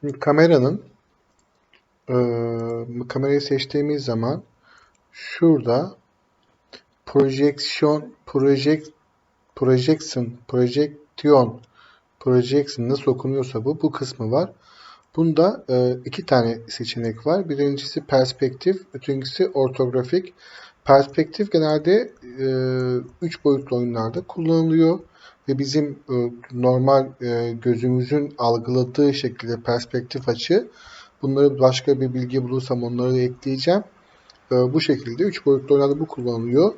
Şimdi kameranın eee, kamerayı seçtiğimiz zaman şurada projeksiyon project projection projeksiyon projection nasıl okunuyorsa bu bu kısmı var. Bunda e, iki tane seçenek var. Birincisi perspektif, ötekisi ortografik. Perspektif genelde e, üç boyutlu oyunlarda kullanılıyor ve bizim e, normal e, gözümüzün algıladığı şekilde perspektif açı. Bunları başka bir bilgi bulursam onları da ekleyeceğim. E, bu şekilde üç boyutlu oyunlarda bu kullanılıyor.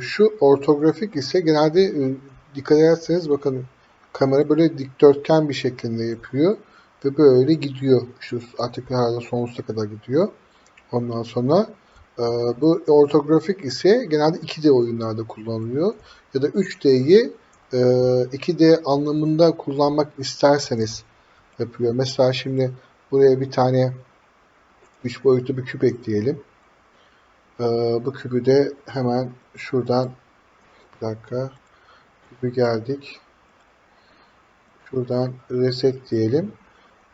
Şu ortografik ise genelde dikkat ederseniz bakın kamera böyle dikdörtgen bir şeklinde yapıyor ve böyle gidiyor. Şu artık herhalde sonsuza kadar gidiyor. Ondan sonra e, bu ortografik ise genelde 2D oyunlarda kullanılıyor. Ya da 3D'yi e, 2D anlamında kullanmak isterseniz yapıyor. Mesela şimdi buraya bir tane 3 boyutlu bir küp ekleyelim. E, bu kübü de hemen şuradan bir dakika kübü geldik. Şuradan reset diyelim.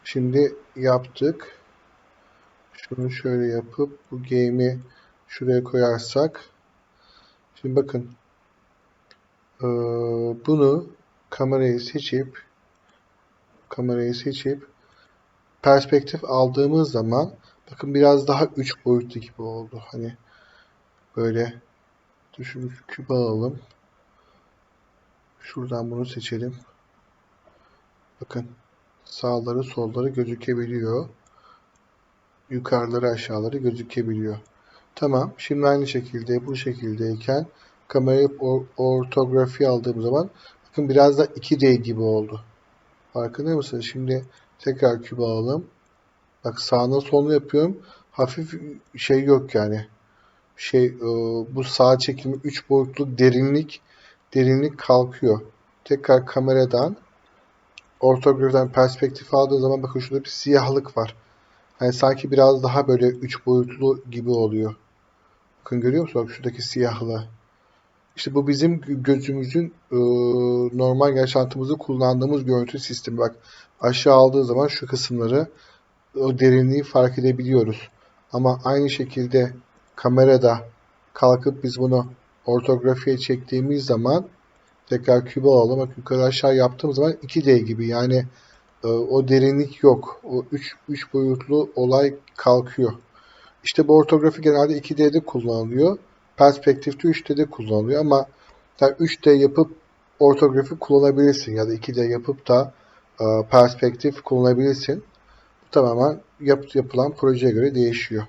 Şimdi yaptık. Şunu şöyle yapıp bu game'i şuraya koyarsak. Şimdi bakın. Ee, bunu kamerayı seçip kamerayı seçip perspektif aldığımız zaman bakın biraz daha 3 boyutlu gibi oldu. Hani böyle düşün küp alalım. Şuradan bunu seçelim. Bakın sağları solları gözükebiliyor. Yukarıları aşağıları gözükebiliyor. Tamam. Şimdi aynı şekilde bu şekildeyken kamerayı or- ortografi aldığım zaman bakın biraz da 2D gibi oldu. Farkında mısınız? Şimdi tekrar küp alalım. Bak sağına soluna yapıyorum. Hafif şey yok yani. Şey e, bu sağ çekimi 3 boyutlu derinlik derinlik kalkıyor. Tekrar kameradan ortografiden perspektif aldığın zaman bakın şurada bir siyahlık var. Hani sanki biraz daha böyle üç boyutlu gibi oluyor. Bakın görüyor musunuz? Bak şuradaki siyahlığı. İşte bu bizim gözümüzün e, normal yaşantımızda kullandığımız görüntü sistemi. Bak aşağı aldığı zaman şu kısımları o derinliği fark edebiliyoruz. Ama aynı şekilde kamerada kalkıp biz bunu ortografiye çektiğimiz zaman tekrar kübe alalım. Bak yukarı aşağı yaptığımız zaman 2D gibi yani e, o derinlik yok. O 3 3 boyutlu olay kalkıyor. İşte bu ortografi genelde 2D'de kullanılıyor. Perspektifte 3D'de kullanılıyor ama sen 3D yapıp ortografi kullanabilirsin ya da 2D yapıp da e, perspektif kullanabilirsin. Bu tamamen yap, yapılan projeye göre değişiyor.